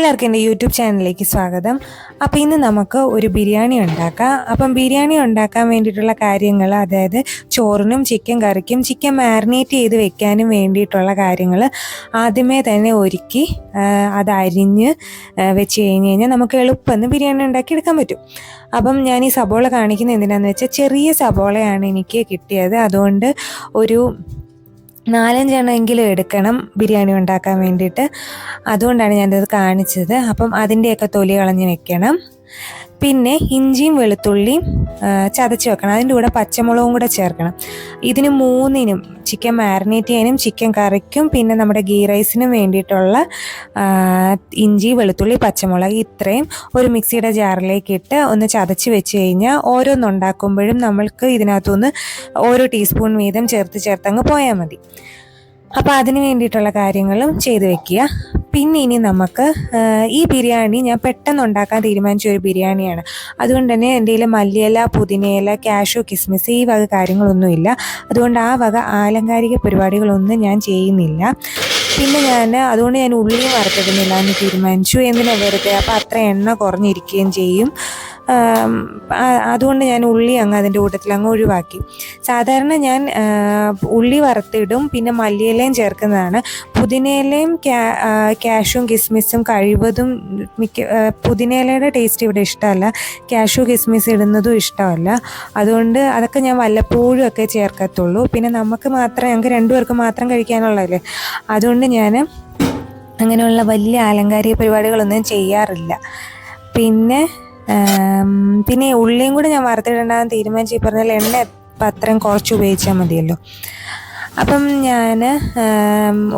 എല്ലാവർക്കും എന്റെ യൂട്യൂബ് ചാനലിലേക്ക് സ്വാഗതം. അപ്പോൾ ഇന്ന് നമുക്ക് ഒരു ബിരിയാണി ഉണ്ടാക്കാം. അപ്പം ബിരിയാണി ഉണ്ടാക്കാൻ വേണ്ടിയിട്ടുള്ള കാര്യങ്ങൾ അതായത് ചോറിനും ചിക്കൻ കറിക്കും ചിക്കൻ മാരിനേറ്റ് ചെയ്ത് വെക്കാനും വേണ്ടിയിട്ടുള്ള കാര്യങ്ങൾ ആദ്യമേ തന്നെ ഒരുക്കി അത് അരിഞ്ഞ് വെച്ച് കഴിഞ്ഞ് കഴിഞ്ഞാൽ നമുക്ക് എളുപ്പം ബിരിയാണി ഉണ്ടാക്കി എടുക്കാൻ പറ്റും. അപ്പം ഞാൻ ഈ സബോള കാണിക്കുന്നത് എന്തിനാന്ന് വെച്ചാൽ ചെറിയ സബോളയാണ് എനിക്ക് കിട്ടിയത്. അതുകൊണ്ട് ഒരു നാലഞ്ചെണ്ണമെങ്കിലും എടുക്കണം ബിരിയാണി ഉണ്ടാക്കാൻ വേണ്ടിയിട്ട്. അതുകൊണ്ടാണ് ഞാനിത് കാണിച്ചത്. അപ്പം അതിന്റെയൊക്കെ തൊലി കളഞ്ഞ് വെക്കണം. പിന്നെ ഇഞ്ചിയും വെളുത്തുള്ളിയും ചതച്ച് വെക്കണം. അതിന്റെ കൂടെ പച്ചമുളകും കൂടെ ചേർക്കണം. ഇതിന് മൂന്നിനും ചിക്കൻ മാരിനേറ്റ് ചെയ്യാനും ചിക്കൻ കറിക്കും പിന്നെ നമ്മുടെ ഗീ റൈസിനും വേണ്ടിയിട്ടുള്ള ഇഞ്ചി വെളുത്തുള്ളി പച്ചമുളക് ഇത്രയും ഒരു മിക്സിയുടെ ജാറിലേക്ക് ഇട്ട് ഒന്ന് ചതച്ച് വെച്ച് കഴിഞ്ഞാൽ ഓരോന്നുണ്ടാക്കുമ്പോഴും നമ്മൾക്ക് ഇതിനകത്തുനിന്ന് ഓരോ ടീസ്പൂൺ വീതം ചേർത്ത് അങ്ങ് പോയാൽ മതി. അപ്പോൾ അതിന് വേണ്ടിയിട്ടുള്ള കാര്യങ്ങളും ചെയ്തു വെക്കുക. പിന്നെ ഇനി നമുക്ക് ഈ ബിരിയാണി ഞാൻ പെട്ടെന്ന് ഉണ്ടാക്കാൻ തീരുമാനിച്ച ഒരു ബിരിയാണിയാണ്. അതുകൊണ്ട് തന്നെ എന്റെ കയ്യിൽ മല്ലിയില പുതിനയില കാഷു കിസ്മിസ് ഈ വക കാര്യങ്ങളൊന്നുമില്ല. അതുകൊണ്ട് ആ വക ആലങ്കാരിക പരിപാടികളൊന്നും ഞാൻ ചെയ്യുന്നില്ല. പിന്നെ ഞാൻ അതുകൊണ്ട് ഞാൻ ഉള്ളിയും വറുത്തിടുന്നില്ല എന്ന് തീരുമാനിച്ചു. എന്തിനാ വെറുതെ? അപ്പോൾ അത്ര എണ്ണ കുറഞ്ഞിരിക്കുകയും ചെയ്യും. അതുകൊണ്ട് ഞാൻ ഉള്ളി അങ്ങ് അതിന്റെ കൂട്ടത്തിൽ അങ്ങ് ഒഴിവാക്കി. സാധാരണ ഞാൻ ഉള്ളി വറുത്തിടും പിന്നെ മല്ലിയിലയും ചേർക്കുന്നതാണ്. പുതിനയിലയും ആ, കിസ്മിസും കഴിവതും മിക്ക പുതിനയിലയുടെ ടേസ്റ്റ് ഇവിടെ ഇഷ്ടമല്ല. ക്യാഷു കിസ്മിസ് ഇടുന്നതും ഇഷ്ടമല്ല. അതുകൊണ്ട് അതൊക്കെ ഞാൻ വല്ലപ്പോഴും ഒക്കെ ചേർക്കത്തുള്ളൂ. പിന്നെ നമുക്ക് മാത്രം ഞങ്ങൾക്ക് രണ്ടുപേർക്ക് മാത്രം കഴിക്കാനുള്ളതല്ലേ? അതുകൊണ്ട് ഞാൻ അങ്ങനെയുള്ള വലിയ ആലങ്കാരിക പരിപാടികളൊന്നും ചെയ്യാറില്ല. പിന്നെ പിന്നെ ഉള്ളിയും കൂടെ ഞാൻ വറുത്തിടണ്ടെന്ന് തീരുമാനിച്ച് ഈ പറഞ്ഞാൽ എണ്ണ പത്രം കുറച്ച് ഉപയോഗിച്ചാൽ മതിയല്ലോ. അപ്പം ഞാൻ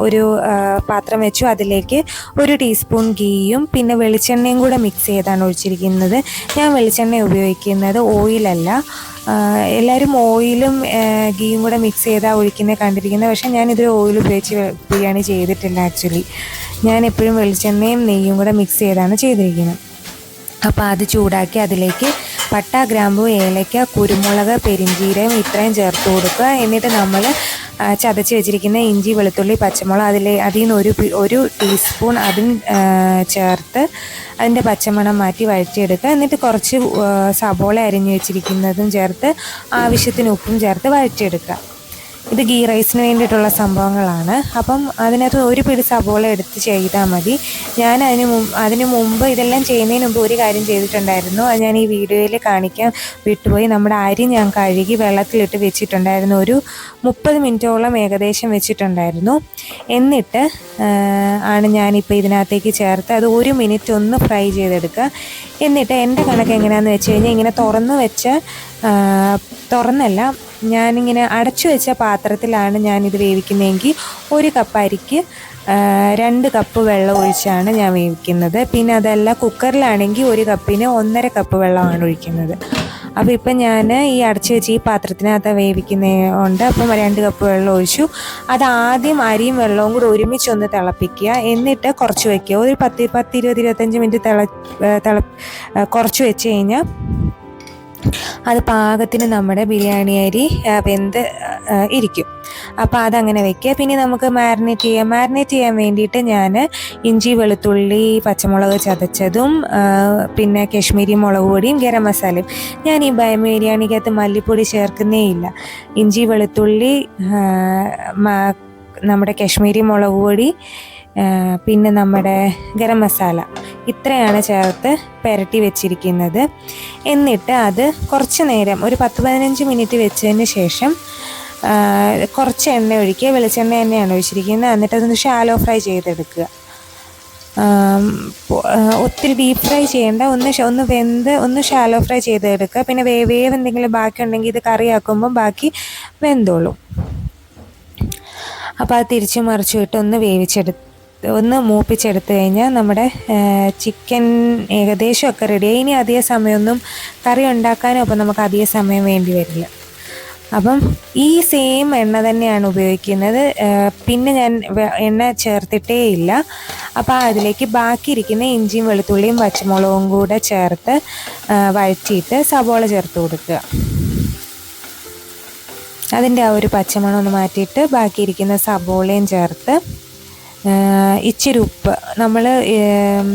ഒരു പാത്രം വെച്ചു. അതിലേക്ക് ഒരു ടീസ്പൂൺ ഗീയും പിന്നെ വെളിച്ചെണ്ണയും കൂടെ മിക്സ് ചെയ്താണ് ഒഴിച്ചിരിക്കുന്നത്. ഞാൻ വെളിച്ചെണ്ണ ഉപയോഗിക്കുന്നത് ഓയിലല്ല എല്ലാവരും ഓയിലും ഗീയും കൂടെ മിക്സ് ചെയ്താണ് ഒഴിക്കുന്നത് കണ്ടിരിക്കുന്നത്. പക്ഷേ ഞാനിത് ഓയിൽ ഉപയോഗിച്ച് ബിരിയാണി ചെയ്തിട്ടില്ല ആക്ച്വലി ഞാൻ എപ്പോഴും വെളിച്ചെണ്ണയും നെയ്യും കൂടെ മിക്സ് ചെയ്താണ് ചെയ്തിരിക്കുന്നത്. അപ്പോൾ അത് ചൂടാക്കി അതിലേക്ക് പട്ട ഗ്രാമ്പു ഏലക്ക കുരുമുളക് പെരിഞ്ചീരകം ഇത്രയും ചേർത്ത് കൊടുക്കുക. എന്നിട്ട് നമ്മൾ ചതച്ച് വെച്ചിരിക്കുന്ന ഇഞ്ചി വെളുത്തുള്ളി പച്ചമുളക് അതിൽ അതിൽ നിന്ന് ഒരു ഒരു ടീസ്പൂൺ അതും ചേർത്ത് അതിന്റെ പച്ചമണം മാറ്റി വഴറ്റിയെടുക്കുക. എന്നിട്ട് കുറച്ച് സബോള അരിഞ്ഞ് വെച്ചിരിക്കുന്നതും ചേർത്ത് ആവശ്യത്തിന് ഉപ്പും ചേർത്ത് വഴറ്റിയെടുക്കുക. ഇത് ഗീ റൈസിന് വേണ്ടിയിട്ടുള്ള സംഭവങ്ങളാണ്. അപ്പം അതിനകത്ത് ഒരു പിടി സബോള എടുത്ത് ചെയ്താൽ മതി. ഞാൻ അതിന് അതിന് മുമ്പ് ഇതെല്ലാം ചെയ്യുന്നതിന് മുമ്പ് ഒരു കാര്യം ചെയ്തിട്ടുണ്ടായിരുന്നു. അത് ഞാൻ ഈ വീഡിയോയിൽ കാണിക്കാൻ വിട്ടുപോയി. നമ്മുടെ അരി ഞാൻ കഴുകി വെള്ളത്തിലിട്ട് വെച്ചിട്ടുണ്ടായിരുന്നു. ഒരു മുപ്പത് മിനിറ്റോളം ഏകദേശം വെച്ചിട്ടുണ്ടായിരുന്നു. എന്നിട്ട് ആണ് ഞാനിപ്പോൾ ഇതിനകത്തേക്ക് ചേർത്ത് അത് ഒരു മിനിറ്റ് ഒന്ന് ഫ്രൈ ചെയ്തെടുക്കുക. എന്നിട്ട് എന്റെ കണക്ക് എങ്ങനെയാണെന്ന് വെച്ച് കഴിഞ്ഞാൽ ഇങ്ങനെ തുറന്ന് വെച്ച തുറന്നല്ല ഞാനിങ്ങനെ അടച്ചു വെച്ച പാത്രത്തിലാണ് ഞാനിത് വേവിക്കുന്നതെങ്കിൽ ഒരു കപ്പ് അരിക്ക് രണ്ട് കപ്പ് വെള്ളം ഒഴിച്ചാണ് ഞാൻ വേവിക്കുന്നത്. പിന്നെ അതല്ല കുക്കറിലാണെങ്കിൽ ഒരു കപ്പിന് ഒന്നര കപ്പ് വെള്ളമാണ് ഒഴിക്കുന്നത്. അപ്പോൾ ഇപ്പം ഞാൻ ഈ അടച്ചു വെച്ച് ഈ പാത്രത്തിനകത്ത് വേവിക്കുന്നതുകൊണ്ട് അപ്പം രണ്ട് കപ്പ് വെള്ളം ഒഴിച്ചു. അത് ആദ്യം അരിയും വെള്ളവും കൂടി ഒരുമിച്ചൊന്ന് തിളപ്പിക്കുക. എന്നിട്ട് കുറച്ച് വയ്ക്കുക ഒരു പത്ത് പത്ത് ഇരുപത് ഇരുപത്തഞ്ച് മിനിറ്റ് തിള തിള കുറച്ച് വെച്ച് കഴിഞ്ഞാൽ അത് പാകത്തിന് നമ്മുടെ ബിരിയാണി അരി വെന്ത് ഇരിക്കും. അപ്പോൾ അതങ്ങനെ വെക്കുക. പിന്നെ നമുക്ക് മാരിനേറ്റ് ചെയ്യാം. മാരിനേറ്റ് ചെയ്യാൻ വേണ്ടിയിട്ട് ഞാൻ ഇഞ്ചി വെളുത്തുള്ളി പച്ചമുളക് ചതച്ചതും പിന്നെ കശ്മീരി മുളക് പൊടിയും ഗരം മസാലയും. ഞാൻ ഈ ബിരിയാണിക്കകത്ത് മല്ലിപ്പൊടി ചേർക്കുന്നേ ഇല്ല. ഇഞ്ചി വെളുത്തുള്ളി നമ്മുടെ കശ്മീരി മുളക് പൊടി പിന്നെ നമ്മുടെ ഗരം മസാല. ഇത്രയാണ് ചേർത്ത് പുരട്ടി വെച്ചിരിക്കുന്നത്. എന്നിട്ട് അത് കുറച്ച് നേരം ഒരു പത്ത് പതിനഞ്ച് മിനിറ്റ് വെച്ചതിന് ശേഷം കുറച്ച് എണ്ണ ഒഴിക്കുക. വെളിച്ചെണ്ണ തന്നെയാണ് ഒഴിച്ചിരിക്കുന്നത്. എന്നിട്ട് അതൊന്ന് ഷാലോ ഫ്രൈ ചെയ്തെടുക്കുക. ഒത്തിരി ഡീപ്പ് ഫ്രൈ ചെയ്യേണ്ട. ഒന്ന് ഒന്ന് വെന്ത് ഒന്ന് ഷാലോ ഫ്രൈ ചെയ്തെടുക്കുക. പിന്നെ വേവ് എന്തെങ്കിലും ബാക്കി ഉണ്ടെങ്കിൽ ഇത് കറിയാക്കുമ്പം ബാക്കി വെന്തോളും. അപ്പോൾ അത് തിരിച്ചു മറിച്ചു ഇട്ട് ഒന്ന് വേവിച്ചെടുത്ത് ഒന്ന് മൂപ്പിച്ചെടുത്ത് കഴിഞ്ഞാൽ നമ്മുടെ ചിക്കൻ ഏകദേശമൊക്കെ റെഡിയായി ഇനി അധിക സമയമൊന്നും കറി ഉണ്ടാക്കാനും അപ്പം നമുക്ക് അധിക സമയം വേണ്ടി വരില്ല. അപ്പം ഈ സെയിം എണ്ണ തന്നെയാണ് ഉപയോഗിക്കുന്നത്. പിന്നെ ഞാൻ എണ്ണ ചേർത്തിട്ടേ ഇല്ല. അപ്പോൾ അതിലേക്ക് ബാക്കി ഇരിക്കുന്ന ഇഞ്ചിയും വെളുത്തുള്ളിയും പച്ചമുളകും കൂടെ ചേർത്ത് വഴറ്റിയിട്ട് സവോള ചേർത്ത് കൊടുക്കുക. അതിന്റെ ആ ഒരു പച്ചമണം ഒന്ന് മാറ്റിയിട്ട് ബാക്കിയിരിക്കുന്ന സവോളയും ചേർത്ത് ഇച്ചിരി ഉപ്പ്. നമ്മൾ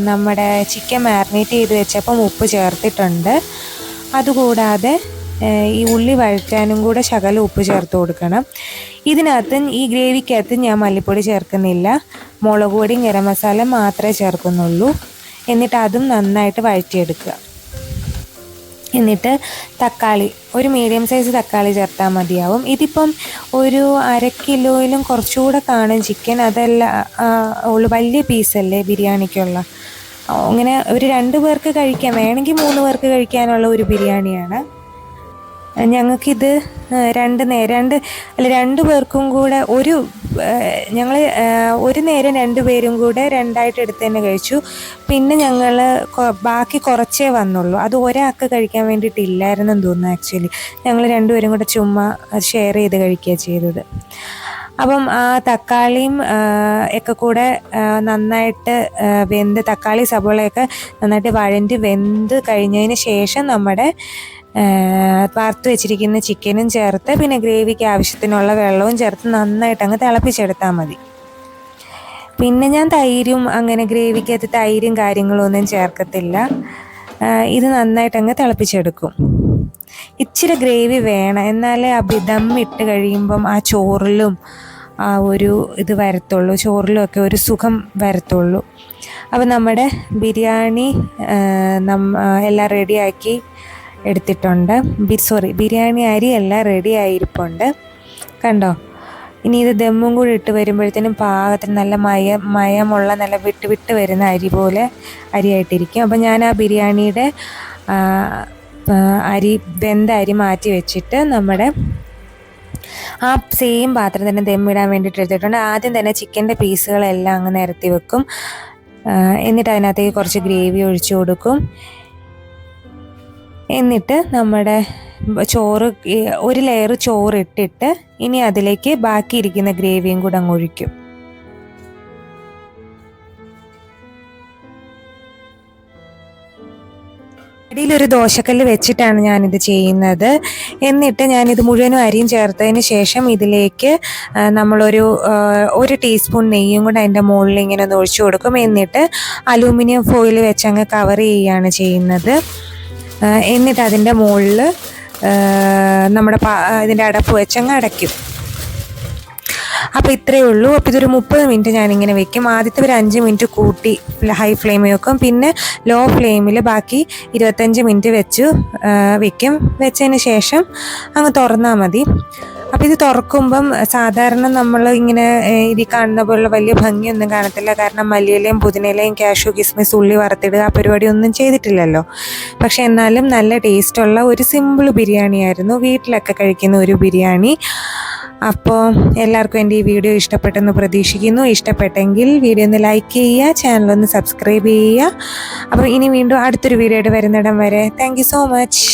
നമ്മുടെ ചിക്കൻ മാരിനേറ്റ് ചെയ്ത് വെച്ചപ്പം ഉപ്പ് ചേർത്തിട്ടുണ്ട്. അതുകൂടാതെ ഈ ഉള്ളി വഴറ്റാനും കൂടെ ശകലം ഉപ്പ് ചേർത്ത് കൊടുക്കണം. ഇതിനകത്ത് ഈ ഗ്രേവിക്കകത്ത് ഞാൻ മല്ലിപ്പൊടി ചേർക്കുന്നില്ല. മുളക് പൊടിയും ഗരം മസാല മാത്രമേ ചേർക്കുന്നുള്ളൂ. എന്നിട്ട് അതും നന്നായിട്ട് വഴറ്റിയെടുക്കുക. എന്നിട്ട് തക്കാളി ഒരു മീഡിയം സൈസ് തക്കാളി ചേർത്താൽ മതിയാവും. ഇതിപ്പം ഒരു അര കിലോയിലും കുറച്ചുകൂടെ കാണും ചിക്കൻ അതല്ല ഉള്ളു വലിയ പീസല്ലേ ബിരിയാണിക്കുള്ള. അങ്ങനെ ഒരു രണ്ട് പേർക്ക് കഴിക്കാം. വേണമെങ്കിൽ മൂന്ന് പേർക്ക് കഴിക്കാനുള്ള ഒരു ബിരിയാണിയാണ്. ഞങ്ങൾക്കിത് രണ്ട് നേരം രണ്ട് അല്ല രണ്ട് പേർക്കും കൂടെ ഒരു ഞങ്ങൾ ഒരു നേരം രണ്ട് പേരും കൂടെ രണ്ടായിട്ട് എടുത്ത് തന്നെ കഴിച്ചു. പിന്നെ ഞങ്ങൾ ബാക്കി കുറച്ചേ വന്നുള്ളൂ. അത് ഒരാൾക്ക് കഴിക്കാൻ വേണ്ടിയിട്ടില്ലായിരുന്നെന്ന് തോന്നുന്നു ആക്ച്വലി. ഞങ്ങൾ രണ്ടുപേരും കൂടെ ചുമ്മാ ഷെയർ ചെയ്ത് കഴിക്കുക ചെയ്തത്. അപ്പം ആ തക്കാളിയും ഒക്കെ കൂടെ നന്നായിട്ട് വെന്ത് തക്കാളി സബോളയൊക്കെ നന്നായിട്ട് വഴണ്ടി വെന്ത് കഴിഞ്ഞതിന് ശേഷം നമ്മുടെ വറുത്ത് വെച്ചിരിക്കുന്ന ചിക്കനും ചേർത്ത് പിന്നെ ഗ്രേവിക്ക് ആവശ്യത്തിനുള്ള വെള്ളവും ചേർത്ത് നന്നായിട്ട് അങ്ങ് തിളപ്പിച്ചെടുത്താൽ മതി. പിന്നെ ഞാൻ തൈരും അങ്ങനെ ഗ്രേവിക്കകത്ത് തൈരും കാര്യങ്ങളൊന്നും ചേർക്കത്തില്ല. ഇത് നന്നായിട്ട് അങ്ങ് തിളപ്പിച്ചെടുക്കും. ഇച്ചിരി ഗ്രേവി വേണം. എന്നാലേ ആ ബിദം ഇട്ട് കഴിയുമ്പം ആ ചോറിലും ആ ഒരു ഇത് വരത്തുള്ളൂ. ചോറിലും ഒക്കെ ഒരു സുഖം വരത്തുള്ളൂ. അപ്പോൾ നമ്മുടെ ബിരിയാണി നം എല്ലാം റെഡിയാക്കി എടുത്തിട്ടുണ്ട്. സോറി ബിരിയാണി അരി എല്ലാം റെഡി ആയിരിപ്പുണ്ട്. കണ്ടോ? ഇനി ഇത് ദമ്മും കൂടി ഇട്ട് വരുമ്പോഴത്തേനും പാകത്തിന് നല്ല മയ മയമുള്ള നല്ല വിട്ട് വിട്ട് വരുന്ന അരി പോലെ അരിയായിട്ടിരിക്കും. അപ്പം ഞാൻ ആ ബിരിയാണിയുടെ അരി വെന്ത അരി മാറ്റി വെച്ചിട്ട് നമ്മുടെ ആ സെയിം പാത്രം തന്നെ ദമ്മിടാൻ വേണ്ടിയിട്ട് എടുത്തിട്ടുണ്ട്. ആദ്യം തന്നെ ചിക്കന്റെ പീസുകളെല്ലാം അങ്ങ് നിരത്തി വെക്കും. എന്നിട്ട് അതിനകത്തേക്ക് കുറച്ച് ഗ്രേവി ഒഴിച്ചു കൊടുക്കും. എന്നിട്ട് നമ്മുടെ ചോറ് ഒരു ലെയർ ചോറ് ഇട്ടിട്ട് ഇനി അതിലേക്ക് ബാക്കിയിരിക്കുന്ന ഗ്രേവിയും കൂടെ അങ്ങ് ഒഴിക്കും. അടിയിലൊരു ദോശക്കല്ല് വെച്ചിട്ടാണ് ഞാനിത് ചെയ്യുന്നത്. എന്നിട്ട് ഞാനിത് മുഴുവനും അരിയും ചേർത്തതിന് ശേഷം ഇതിലേക്ക് നമ്മളൊരു ഒരു ടീസ്പൂൺ നെയ്യും കൂടെ അതിന്റെ മുകളിൽ ഇങ്ങനെ ഒന്ന് ഒഴിച്ചു കൊടുക്കും. എന്നിട്ട് അലൂമിനിയം ഫോയിൽ വെച്ച് അങ്ങ് കവർ ചെയ്യുകയാണ് ചെയ്യുന്നത്. എന്നിട്ട് അതിന്റെ മുകളിൽ നമ്മുടെ ഇതിന്റെ അടപ്പ് വെച്ചങ്ങ് അടയ്ക്കും. അപ്പോൾ ഇത്രയേ ഉള്ളൂ. അപ്പോൾ ഇതൊരു മുപ്പത് മിനിറ്റ് ഞാനിങ്ങനെ വെക്കും. ആദ്യത്തെ ഒരു അഞ്ച് മിനിറ്റ് കൂട്ടി ഹൈ ഫ്ലെയിമിൽ വെക്കും. പിന്നെ ലോ ഫ്ലെയിമിൽ ബാക്കി ഇരുപത്തഞ്ച് മിനിറ്റ് വെച്ചു വെക്കും. വെച്ചതിന് ശേഷം അങ്ങ് തുറന്നാൽ മതി. അപ്പോൾ ഇത് തുറക്കുമ്പം സാധാരണ നമ്മൾ ഇങ്ങനെ ഇത് കാണുന്ന പോലുള്ള വലിയ ഭംഗിയൊന്നും കാണത്തില്ല. കാരണം മല്ലിയിലയും പുതിനയിലയും ക്യാഷു കിസ്മിസ് ഉള്ളി വറുത്തിടുക ആ പരിപാടി ഒന്നും ചെയ്തിട്ടില്ലല്ലോ. പക്ഷെ എന്നാലും നല്ല ടേസ്റ്റുള്ള ഒരു സിമ്പിൾ ബിരിയാണിയായിരുന്നു വീട്ടിലൊക്കെ കഴിക്കുന്ന ഒരു ബിരിയാണി. അപ്പോൾ എല്ലാവർക്കും എന്റെ ഈ വീഡിയോ ഇഷ്ടപ്പെട്ടെന്ന് പ്രതീക്ഷിക്കുന്നു. ഇഷ്ടപ്പെട്ടെങ്കിൽ വീഡിയോ ഒന്ന് ലൈക്ക് ചെയ്യുക ചാനൽ ഒന്ന് സബ്സ്ക്രൈബ് ചെയ്യുക. അപ്പോൾ ഇനി വീണ്ടും അടുത്തൊരു വീഡിയോ ആയിട്ട് വരുന്നിടം വരെ. Thank so much